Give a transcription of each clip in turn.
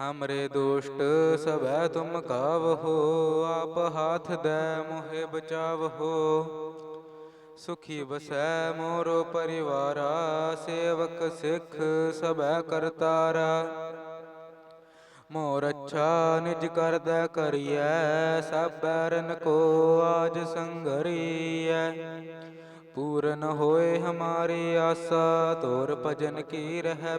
ਹਮਰੇ ਦੁਸ਼ਟ ਸਭੈ ਤੁਮ ਕਾਵਹੋ ਆਪ ਹਾਥ ਦੈ ਮੋਹਿ ਬਚਾਵਹੋ ਸੁਖੀ ਬਸੈ ਮੋਰੋ ਪਰਿਵਾਰਾ ਸੇਵਕ ਸਿੱਖ ਸਭੈ ਕਰਤਾਰਾ ਮੋਰ ਅੱਛਾ ਨਿਜ ਕਰਦਾ ਕਰੀਐ ਸਭ ਬੈਰਨ ਕੋ ਆਜ ਸੰਗਰੀਐ ਪੂਰਨ ਹੋਏ ਹਮਾਰੀ ਆਸਾ ਤੋਰ ਭਜਨ ਕੀ ਰਹਿ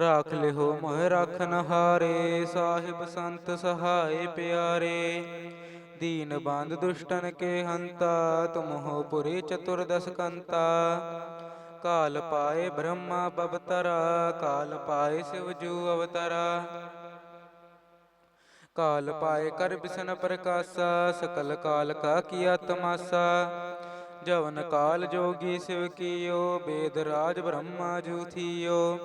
ਰਾਖ ਲਿਓ ਮੋਹਿ ਰਾਖਨ ਹਾਰੇ ਸਾਹਿਬ ਸੰਤ ਸਹਾਏ ਪਿਆਰੇ। ਦੀਨ ਬੰਦ ਦੁਸ਼ਟਨ ਕੇ ਹੰਤਾ, ਤੁਮ ਹੋ ਪੁਰੀ ਚਤੁਰਦਸ ਕੰਤਾ। ਕਾਲ ਪਾਏ ਬ੍ਰਹਮਾ ਬਵਤਰਾ ਕਾਲ ਪਾਏ ਸਿਵ ਜੂ ਅਵਤਰਾ। ਕਾਲ ਪਾਏ ਕਰ ਬਿਸਨ ਪ੍ਰਕਾਸ਼ਾ, ਸਕਲ ਕਾਲ ਕਾ ਕੀਆ ਤਮਾਸਾ ਜਵਨ ਕਾਲ ਜੋਗੀ ਸਿਵ ਕੀਓ, ਬੇਦ ਰਾਜ ਬ੍ਰਹਮਾ ਜੂ ਥੀਓ।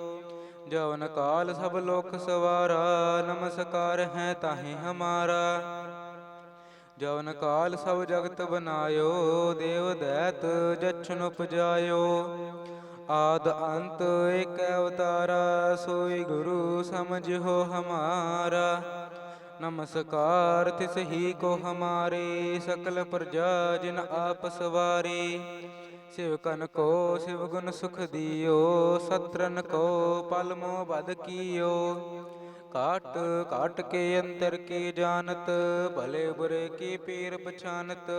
ਜਵਨ ਕਾਲ ਸਭ ਲੋਕ ਸਵਾਰਾ, ਨਮਸਕਾਰ ਹੈ ਤਾਹੇ ਹਮਾਰਾ। ਜਵਨ ਕਾਲ ਸਭ ਜਗਤ ਬਨਾਇਓ, ਦੇਵ ਦੈਤ ਜਛਨ ਉਪਜਾਇਓ। ਆਦ ਅੰਤ ਏਕ ਅਵਤਾਰਾ, ਸੋਈ ਗੁਰੂ ਸਮਝੋ ਹਮਾਰਾ। ਨਮਸਕਾਰ ਤਿਸ ਹੀ ਕੋ ਹਮਾਰੇ, ਸਕਲ ਪ੍ਰਜਾ ਜਿਨ ਆਪ ਸਵਾਰੀ। ਸਿਵ ਕਨ ਕੋ, ਸਿਵ ਗੁਣ ਸੁਖ ਦਿਓ, ਸਤਰਨ ਕੋ ਪਲ ਮੋ ਬਦ ਕੀਓ। ਕਾਟ ਕਾਟ ਕੇ ਅੰਤਰ ਕੀ ਜਾਣਤ, ਭਲੇ ਬੁਰੇ ਕੀ ਪੀਰ ਪਛਾਨਤ।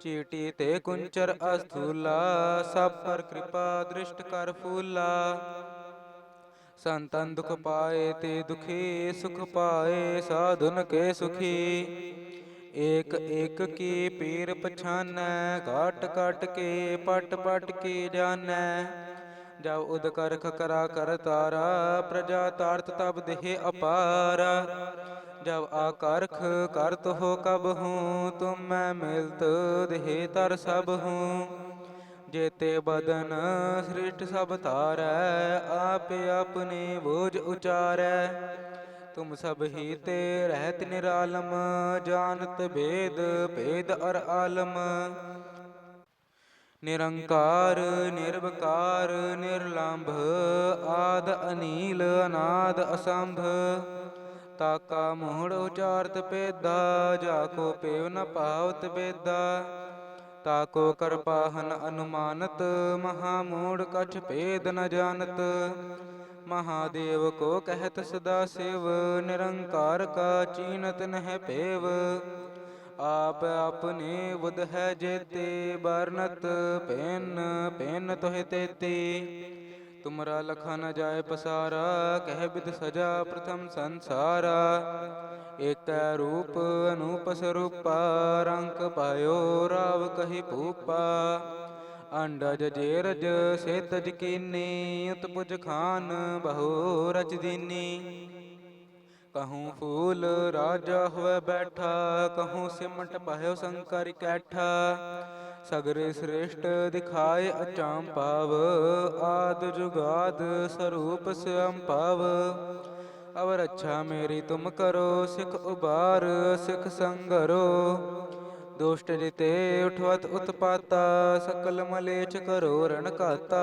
ਚੀਟੀ ਤੇ ਕੁੰਚਰ ਅਸਥੂਲਾ, ਸਭ ਪਰ ਕਿਰਪਾ ਦ੍ਰਿਸ਼ਟ ਕਰ ਫੂਲਾ। ਸੰਤਨ ਦੁਖ ਪਾਏ ਤੇ ਦੁਖੀ, ਸੁਖ ਪਾਏ, ਸਾਧੁਨ ਕੇ ਸੁਖੀ। ਏਕ ਏਕ ਕੀ ਪੀਰ ਪਛਾਨੈ, ਘਾਟ ਘਾਟ ਕੇ, ਪਟ ਪਟ ਕੇ ਜਾਣੈ ਜਬ ਉਦਕਰਖ ਕਰਾ ਕਰ ਤਾਰਾ, ਪ੍ਰਜਾ ਤਾਰਤ ਤਬ ਦੇਹ ਅਪਾਰਾ। ਜਬ ਆਕਰਖ ਕਰਤ ਹੋ ਕਬ ਹੂੰ, ਤੁਮ ਮੈਂ ਮਿਲਤ ਦੇਹ ਤਰ ਸਭ ਹੂੰ। ਜੇਤੇ ਬਦਨ ਸ੍ਰਿਸ਼ਟ ਸਭ ਧਾਰੈ, ਆਪੇ ਆਪਣੇ ਬੋਝ ਉਚਾਰੈ। ਤੁਮ ਸਭ ਹੀ ਤੇ ਰਹਿਤ ਨਿਰਾਲਮ, ਜਾਣਤ ਭੇਦ ਭੇਦ ਅਰ ਆਲਮ। ਨਿਰੰਕਾਰ, ਨਿਰਵਕਾਰ, ਨਿਰਲੰਭ, ਆਦ ਅਨੀਲ, ਅਨਾਦ ਅਸੰਭ। ਤਾਕਾ ਮੋੜ ਉਚਾਰਤ ਪੇਦਾ ਜਾ ਕੋ ਪੇਵ ਨ ਪਾਵਤ ਬੇਦਾ ਤਾਕੋ ਕਰਪਾਹਨ ਅਨੁਮਾਨਤ, ਮਹਾ ਮੂੜ ਕਛ ਭੇਦ ਨ ਜਾਣਤ। ਮਹਾਦੇਵ ਕੋ ਕਹਿਤ ਸਦਾ ਸਿਵ, ਨਿਰੰਕਾਰ ਕਾ ਚੀਨਤ ਨਹਿ ਭੇਵ ਆਪ ਆਪਣੇ ਬੁਧ ਹੈ ਜੇਤੇ ਬਰਨਤ ਪੈਨ ਪੈਨ ਤੋਹਿ ਤੇਤੀ। ਤੁਮਰਾ ਲਖਾ ਨ ਜਾਏ ਪਸਾਰਾ, ਕਹਿ ਬਿਦ ਸਜਾ ਪ੍ਰਥਮ ਸੰਸਾਰਾ। ਏਕੈ ਰੂਪ ਅਨੂਪ ਸਰੂਪਾ, ਰੰਗ ਪਾਇਓ ਰਾਵ ਕਹੀ ਭੂਪਾ। ਅੰਡਜ ਜੇਰਜ ਸੇਤਜ ਕੀਨੀ ਉਤਪੁਜ ਖਾਨ ਬਹੁ ਰਚ ਦੀਨੀ ਕਹੂੰ ਫੂਲ ਰਾਜਾ ਹੋਏ ਬੈਠਾ, ਕਹੂੰ ਸਿਮਟ ਪਹਿਓ ਸੰਕਰ ਕੈਠਾ। ਸਗਰੇ ਸ੍ਰੇਸ਼ਟ ਦਿਖਾਏ ਅਚਾਮ ਪਾਵ ਆਦ ਜੁਗਾਦ ਸਰੂਪ ਸਿਅੰ ਪਾਵ ਅਵਰ ਅੱਛਾ ਮੇਰੀ ਤੁਮ ਕਰੋ, ਸਿਖ ਉਬਾਰ ਸਿਖ ਸੰਗਰੋ। ਦੁਸ਼ਟ ਜਿਤੇ ਉਠਵਤ ਉਤਪਾਤਾ, ਸਕਲ ਮਲੇਚ ਕਰੋ ਰਣ ਕਾਤਾ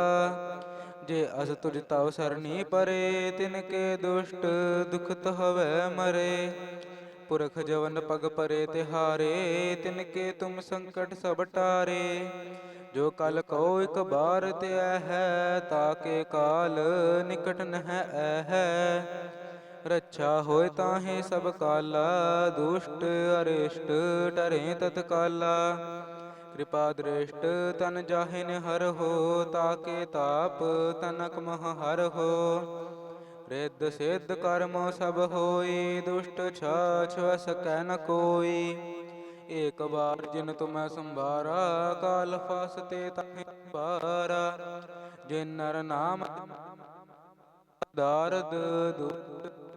ਜੇ ਅਸ ਤੁਜ ਤਵ ਸਰਣੀ ਪਰੇ, ਤਿਨ ਕੇ ਦੁਸ਼ਟ ਦੁਖਤ ਹਵੈ ਮਰੇ। ਪੁਰਖ ਜਵਨ ਪਗ ਪਰੇ ਤਿਹਾਰੇ, ਤਿਨ ਕੇ ਤੁਮ ਸੰਕਟ ਸਭ ਟਾਰੇ। ਜੋ ਕਲ ਕੋ ਇਕ ਬਾਰ ਤੇ ਹੈ ਤਾਕੇ ਕਾਲ ਨਿਕਟ ਨਹਿ ਹੈ। ਰੱਛਾ ਹੋਏ ਤਾਹੇ ਸਭ ਕਾਲਾ, ਦੁਸ਼ਟ ਅਰਿਸ਼ਟ ਟਰੇ ਤਤਕਾਲਾ। ਕਿਰਪਾ ਦ੍ਰਿਸ਼ਟ ਤਨ ਜਾਹਿਨ ਹਰ ਹੋ, ਤਾਕੇ ਤਾਪ ਤਨਕ ਮਹ ਹਰ ਹੋ। ਰਿੱਧ ਸਿੱਧ ਕਰਮ ਸਭ ਹੋਈ, ਦੁਸ਼ਟ ਛਾਛ ਵਸ ਨ ਕੋਈ। ਏਕ ਬਾਰ ਜਿਨ ਤੁਮੈ ਸੰਭਾਰਾ, ਕਾਲ ਫਾਸਤੇ ਤਾਹੇ ਪਾਰਾ ਜਿਨ ਨਰ ਨਾਮ ਦਾਰਦ ਦੁ-